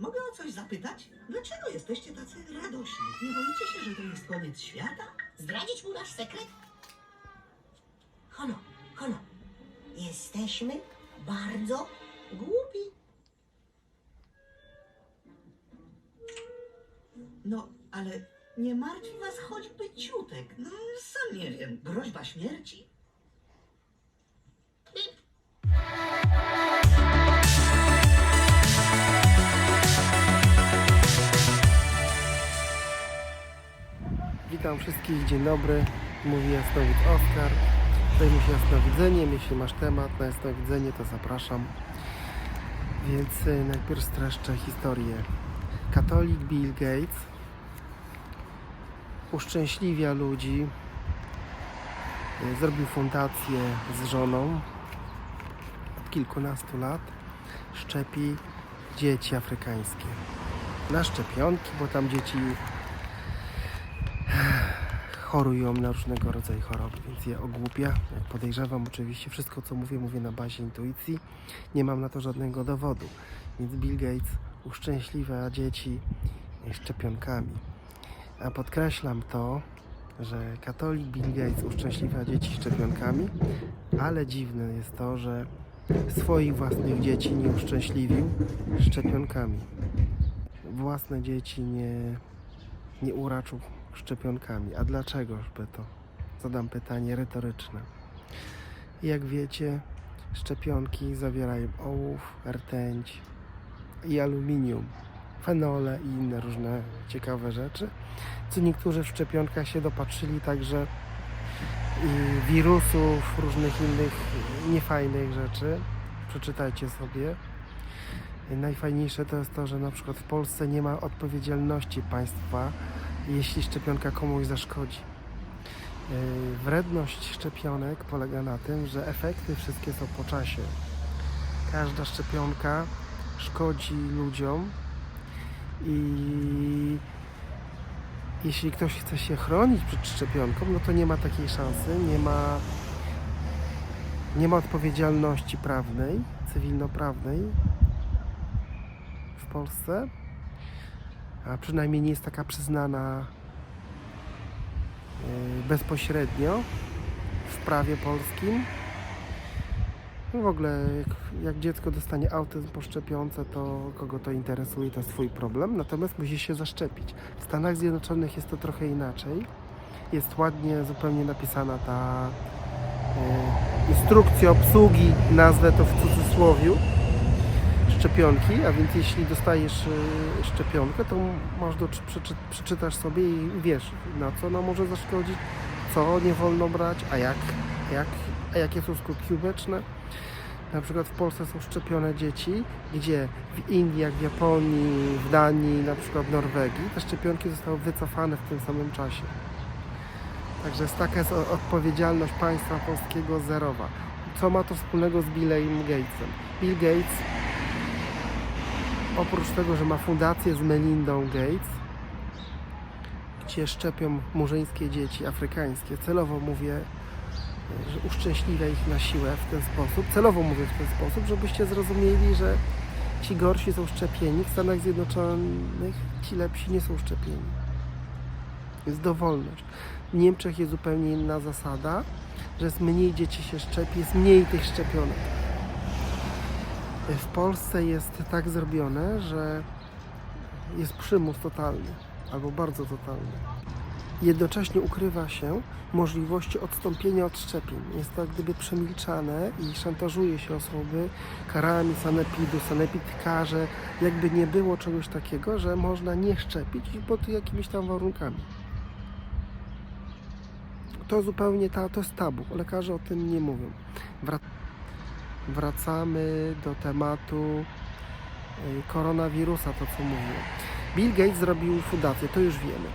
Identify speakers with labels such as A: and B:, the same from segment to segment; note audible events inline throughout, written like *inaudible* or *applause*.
A: Mogę o coś zapytać? Dlaczego jesteście tacy radośni? Nie boicie się, że to jest koniec świata?
B: Zdradzić mu nasz sekret?
A: Halo, halo.
B: Jesteśmy bardzo głupi.
A: No, ale nie martwi was choćby ciutek. No, sam nie wiem. Groźba śmierci?
C: Witam wszystkich, dzień dobry. Mówi Jasnowidz Oskar. Zajmę się jasnowidzeniem. Jeśli masz temat na jasnowidzenie, to zapraszam. Więc y, najpierw streszczę historię. Katolik Bill Gates uszczęśliwia ludzi. Y, Zrobił fundację z żoną od kilkunastu lat. Szczepi dzieci afrykańskie. Na szczepionki, bo tam dzieci chorują na różnego rodzaju choroby, więc je ogłupia. Jak podejrzewam, oczywiście wszystko, co mówię, mówię na bazie intuicji. Nie mam na to żadnego dowodu. Więc Bill Gates uszczęśliwia dzieci szczepionkami. A podkreślam to, że katolik Bill Gates uszczęśliwia dzieci szczepionkami, ale dziwne jest to, że swoich własnych dzieci nie uszczęśliwił szczepionkami. Własne dzieci nie, nie uraczył szczepionkami. A dlaczego by to? Zadam pytanie retoryczne. Jak wiecie, szczepionki zawierają ołów, rtęć i aluminium, fenole i inne różne ciekawe rzeczy, co niektórzy w szczepionkach się dopatrzyli także wirusów, różnych innych niefajnych rzeczy. Przeczytajcie sobie. Najfajniejsze to jest to, że na przykład w Polsce nie ma odpowiedzialności państwa jeśli szczepionka komuś zaszkodzi. Yy, Wredność szczepionek polega na tym, że efekty wszystkie są po czasie. Każda szczepionka szkodzi ludziom i jeśli ktoś chce się chronić przed szczepionką, no to nie ma takiej szansy, nie ma, nie ma odpowiedzialności prawnej, cywilnoprawnej w Polsce a przynajmniej nie jest taka przyznana yy, bezpośrednio w prawie polskim. No w ogóle, jak, jak dziecko dostanie autyzm po szczepionce, to kogo to interesuje, to swój problem, natomiast musi się zaszczepić. W Stanach Zjednoczonych jest to trochę inaczej. Jest ładnie zupełnie napisana ta yy, instrukcja obsługi, nazwę to w cudzysłowiu szczepionki, a więc jeśli dostajesz y, szczepionkę, to masz do, przeczy, przeczytasz sobie i wiesz, na co ona może zaszkodzić, co nie wolno brać, a jak, jak, a jakie są skutki uboczne. Na przykład w Polsce są szczepione dzieci, gdzie w Indiach, w Japonii, w Danii, na przykład w Norwegii, te szczepionki zostały wycofane w tym samym czasie. Także taka jest odpowiedzialność państwa polskiego zerowa. Co ma to wspólnego z Billem Gatesem? Bill Gates oprócz tego, że ma fundację z Melindą Gates, gdzie szczepią murzyńskie dzieci afrykańskie, celowo mówię, że uszczęśliwia ich na siłę w ten sposób, celowo mówię w ten sposób, żebyście zrozumieli, że ci gorsi są szczepieni, w Stanach Zjednoczonych ci lepsi nie są szczepieni. Jest dowolność. W Niemczech jest zupełnie inna zasada, że jest mniej dzieci się szczepi, jest mniej tych szczepionek. W Polsce jest tak zrobione, że jest przymus totalny albo bardzo totalny. Jednocześnie ukrywa się możliwości odstąpienia od szczepień. Jest to jak gdyby przemilczane i szantażuje się osoby karami sanepidu, sanepid każe, jakby nie było czegoś takiego, że można nie szczepić pod jakimiś tam warunkami. To zupełnie ta, to jest tabu. Lekarze o tym nie mówią. Wrac- wracamy do tematu y, koronawirusa, to co mówiłem. Bill Gates zrobił fundację, to już wiemy.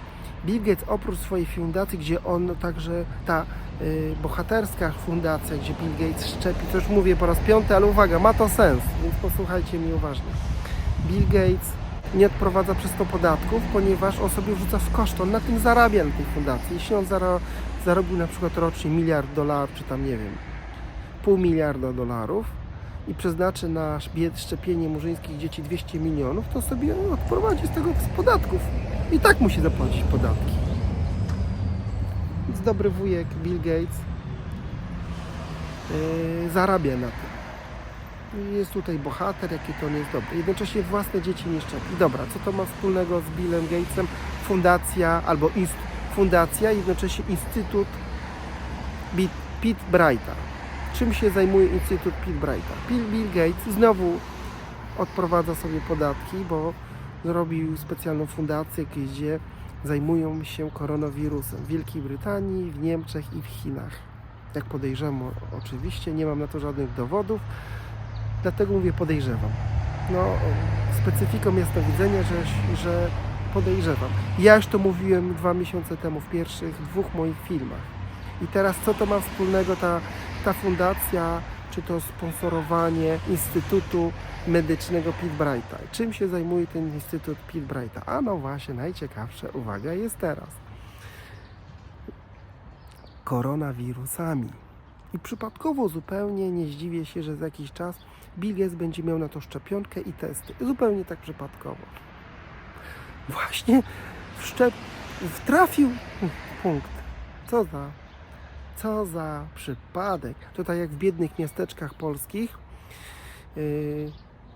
C: Bill Gates oprócz swojej fundacji, gdzie on także ta y, bohaterska fundacja, gdzie Bill Gates szczepi, to już mówię po raz piąty, ale uwaga, ma to sens, więc posłuchajcie mnie uważnie. Bill Gates nie odprowadza przez to podatków, ponieważ on sobie wrzuca w koszt, on na tym zarabia na tej fundacji. Jeśli on zaro, zarobił na przykład rocznie miliard dolarów, czy tam nie wiem, pół miliarda dolarów i przeznaczy na szczepienie murzyńskich dzieci 200 milionów, to sobie odprowadzi z tego z podatków. I tak musi zapłacić podatki. Więc dobry wujek Bill Gates yy, zarabia na tym. Jest tutaj bohater, jaki to on jest dobry. Jednocześnie własne dzieci nie szczepi. Dobra, co to ma wspólnego z Billem Gatesem? Fundacja albo inst- fundacja, jednocześnie Instytut Pete Brighta. Czym się zajmuje Instytut Pete Brighta? Bill, Gates znowu odprowadza sobie podatki, bo zrobił specjalną fundację, gdzie zajmują się koronawirusem w Wielkiej Brytanii, w Niemczech i w Chinach. Jak podejrzewam, oczywiście, nie mam na to żadnych dowodów, dlatego mówię podejrzewam. No, specyfiką jest to widzenia, że, że podejrzewam. Ja już to mówiłem dwa miesiące temu w pierwszych dwóch moich filmach. I teraz co to ma wspólnego ta, ta fundacja, czy to sponsorowanie Instytutu Medycznego Pete Brighta? Czym się zajmuje ten Instytut Pete Brighta? A no właśnie, najciekawsza uwaga jest teraz. Koronawirusami. I przypadkowo zupełnie nie zdziwię się, że za jakiś czas Bill Gates będzie miał na to szczepionkę i testy. Zupełnie tak przypadkowo. Właśnie wszczep... wtrafił punkt. Co za co za przypadek. To tak jak w biednych miasteczkach polskich. Yy,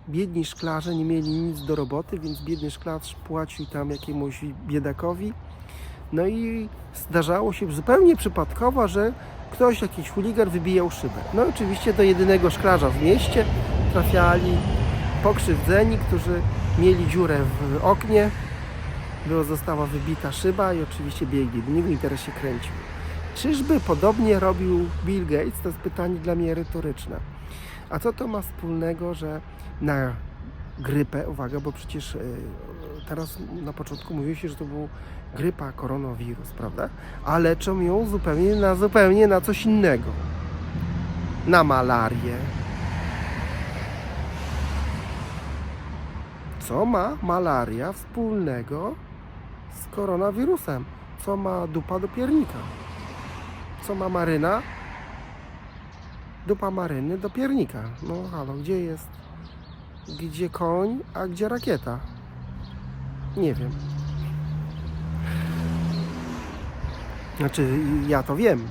C: biedni szklarze nie mieli nic do roboty, więc biedny szklarz płacił tam jakiemuś biedakowi. No i zdarzało się zupełnie przypadkowo, że ktoś, jakiś chuligan wybijał szybę. No oczywiście do jedynego szklarza w mieście trafiali pokrzywdzeni, którzy mieli dziurę w oknie, była, została wybita szyba i oczywiście biegli niego, interes się kręcił. Czyżby podobnie robił Bill Gates? To jest pytanie dla mnie retoryczne. A co to ma wspólnego, że na grypę, uwaga, bo przecież e, teraz na początku mówiło się, że to był grypa, koronawirus, prawda? A leczą ją zupełnie na, zupełnie na coś innego. Na malarię. Co ma malaria wspólnego z koronawirusem? Co ma dupa do piernika? Co ma maryna? Dupa maryny do piernika. No halo, gdzie jest? Gdzie koń, a gdzie rakieta? Nie wiem. Znaczy, ja to wiem,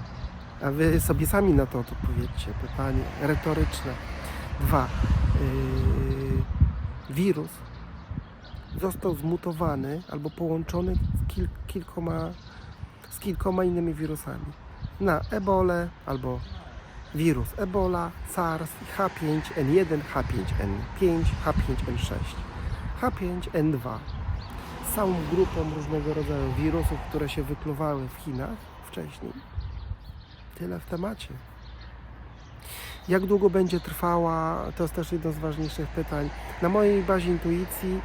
C: a wy sobie sami na to odpowiedzcie. Pytanie retoryczne. Dwa. Yy, wirus został zmutowany albo połączony z kil- kilkoma, z kilkoma innymi wirusami. Na ebolę albo wirus Ebola, SARS, H5N1, H5N5, H5N6, H5N2 z całą grupą różnego rodzaju wirusów, które się wykluwały w Chinach wcześniej. Tyle w temacie. Jak długo będzie trwała, to jest też jedno z ważniejszych pytań. Na mojej bazie intuicji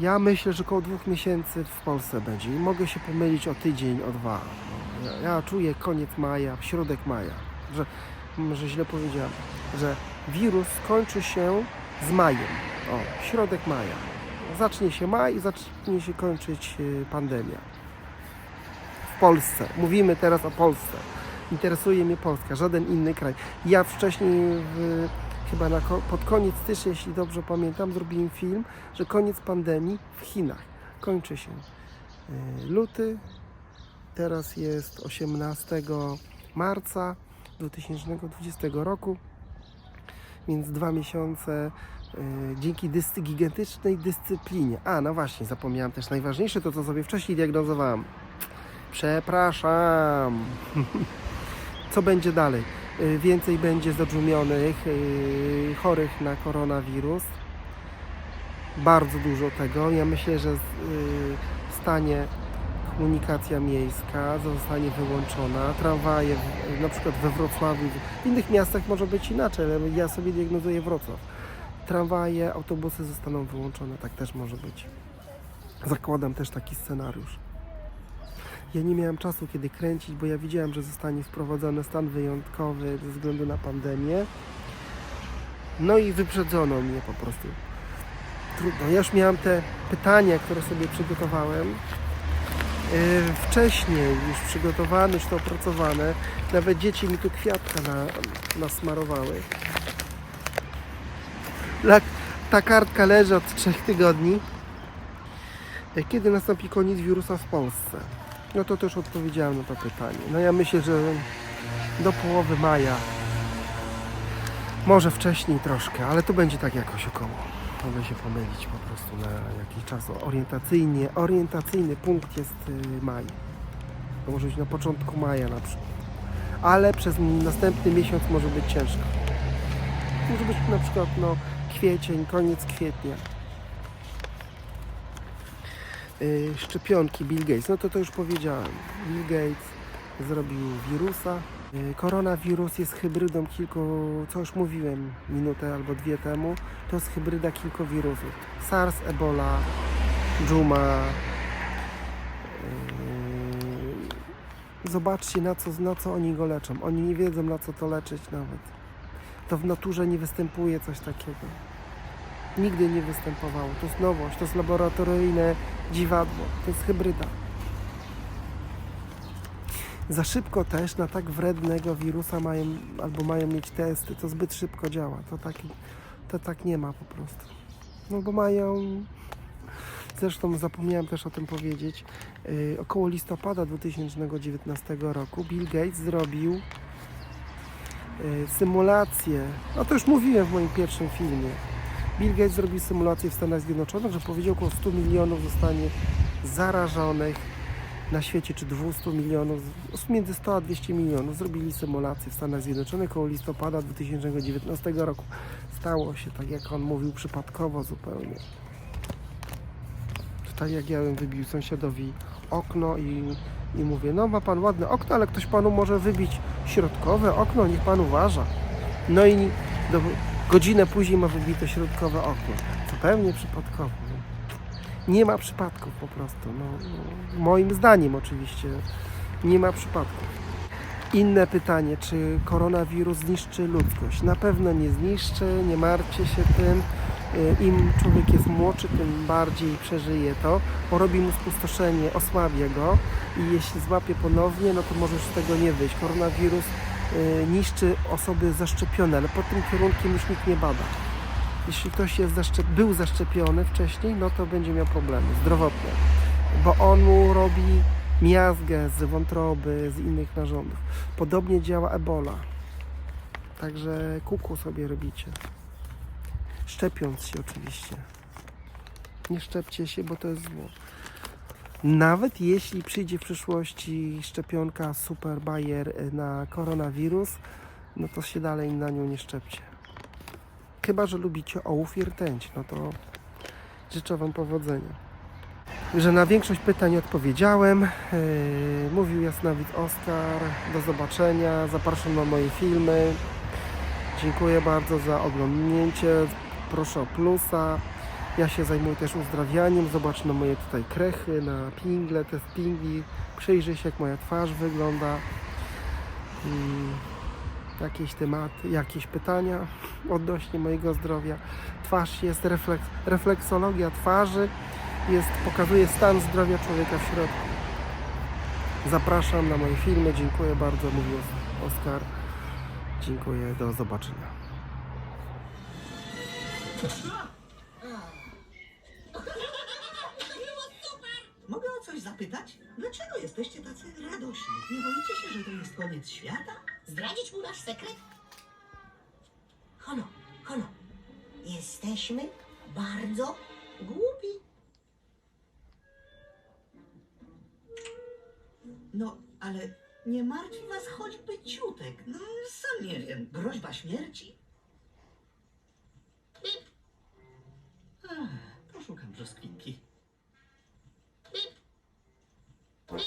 C: Ja myślę, że około dwóch miesięcy w Polsce będzie i mogę się pomylić o tydzień, o dwa. No, Ja, czuję koniec maja, środek maja, że może źle powiedziałem, że wirus skończy się z majem. O, środek maja. Zacznie się maj i zacznie się kończyć yy, pandemia. W Polsce. Mówimy teraz o Polsce. Interesuje mnie Polska, żaden inny kraj. Ja wcześniej w, chyba na, pod koniec stycznia, jeśli dobrze pamiętam, zrobiłem film, że koniec pandemii w Chinach. Kończy się y, luty, teraz jest 18 marca 2020 roku, więc dwa miesiące y, dzięki dyscy, gigantycznej dyscyplinie. A, no właśnie, zapomniałem też najważniejsze, to co sobie wcześniej diagnozowałem. Przepraszam. *laughs* Co będzie dalej? Y, Więcej będzie zadżumionych, y, chorych na koronawirus. Bardzo dużo tego. Ja myślę, że y, stanie komunikacja miejska zostanie wyłączona. Tramwaje, na przykład we Wrocławiu, w innych miastach może być inaczej, ale ja sobie diagnozuję Wrocław. Tramwaje, autobusy zostaną wyłączone, tak też może być. Zakładam też taki scenariusz. Ja nie miałem czasu kiedy kręcić, bo ja widziałem, że zostanie wprowadzony stan wyjątkowy ze względu na pandemię. No i wyprzedzono mnie po prostu. Trudno. Ja już miałem te pytania, które sobie przygotowałem. yy, wcześniej już przygotowane, już to opracowane. Nawet dzieci mi tu kwiatka na, nasmarowały. Ta kartka leży od trzech tygodni. E, Kiedy nastąpi koniec wirusa w Polsce? No to też odpowiedziałem na to pytanie. No ja myślę, że do połowy maja. Może wcześniej troszkę, ale to będzie tak jakoś około. Mogę się pomylić po prostu na jakiś czas. Orientacyjnie, orientacyjny punkt jest y, maj. To może być na początku maja na przykład. Ale przez następny miesiąc może być ciężko. Może być na przykład no, kwiecień, koniec kwietnia. Y, szczepionki Bill Gates, no to to już powiedziałem. Bill Gates zrobił wirusa. Y, Koronawirus jest hybrydą kilku, co już mówiłem minutę albo dwie temu, to jest hybryda kilku wirusów. SARS, Ebola, Dżuma. Yy, Zobaczcie na co, na co oni go leczą. Oni nie wiedzą na co to leczyć nawet. To w naturze nie występuje coś takiego. Nigdy nie występowało. To jest nowość, to jest laboratoryjne dziwadło, to jest hybryda. Za szybko też na tak wrednego wirusa mają, albo mają mieć testy, to zbyt szybko działa. To tak, to tak nie ma po prostu. No bo mają, zresztą zapomniałem też o tym powiedzieć, yy, około listopada 2019 roku Bill Gates zrobił yy, symulację, no to już mówiłem w moim pierwszym filmie, Bill Gates zrobił symulację w Stanach Zjednoczonych, że powiedział około 100 milionów zostanie zarażonych na świecie, czy 200 milionów, między 100 a 200 milionów. Zrobili symulację w Stanach Zjednoczonych około listopada 2019 roku. Stało się tak, jak on mówił, przypadkowo zupełnie. Tak jak ja bym wybił sąsiadowi okno i, i mówię, no ma pan ładne okno, ale ktoś panu może wybić środkowe okno, niech pan uważa. No i do, godzinę później ma wybite środkowe okno. Zupełnie przypadkowo. Nie ma przypadków po prostu. No, no, moim zdaniem oczywiście nie ma przypadków. Inne pytanie, czy koronawirus zniszczy ludzkość? Na pewno nie zniszczy, nie martwcie się tym. Y, Im człowiek jest młodszy, tym bardziej przeżyje to. Porobi mu spustoszenie, osłabia go i jeśli złapie ponownie, no to może z tego nie wyjść. Koronawirus niszczy osoby zaszczepione, ale pod tym kierunkiem już nikt nie bada. Jeśli ktoś jest zaszczep- był zaszczepiony wcześniej, no to będzie miał problemy zdrowotne, bo on mu robi miazgę z wątroby, z innych narządów. Podobnie działa ebola. Także kuku sobie robicie. Szczepiąc się oczywiście. Nie szczepcie się, bo to jest zło. Nawet jeśli przyjdzie w przyszłości szczepionka Super Bayer na koronawirus, no to się dalej na nią nie szczepcie. Chyba, że lubicie ołów i rtęć, no to życzę Wam powodzenia. Że na większość pytań odpowiedziałem. Yy, mówił Jasnowid Oskar. Do zobaczenia. Zapraszam na moje filmy. Dziękuję bardzo za oglądnięcie. Proszę o plusa. Ja się zajmuję też uzdrawianiem. Zobacz na moje tutaj krechy, na pingle, te pingli. Przyjrzyj się, jak moja twarz wygląda. Mm, jakieś tematy, jakieś pytania odnośnie mojego zdrowia. Twarz jest refleks, refleksologia twarzy, jest, pokazuje stan zdrowia człowieka w środku. Zapraszam na moje filmy. Dziękuję bardzo, mówił Oskar. Dziękuję, do zobaczenia.
A: Mogę o coś zapytać? Dlaczego jesteście tacy radośni? Nie boicie się, że to jest koniec świata?
B: Zdradzić mu nasz sekret? Halo, halo. Jesteśmy bardzo głupi.
A: No, ale nie martwi was choćby ciutek. No, sam nie wiem. Groźba śmierci? Ach, poszukam brzoskwinki. Beep.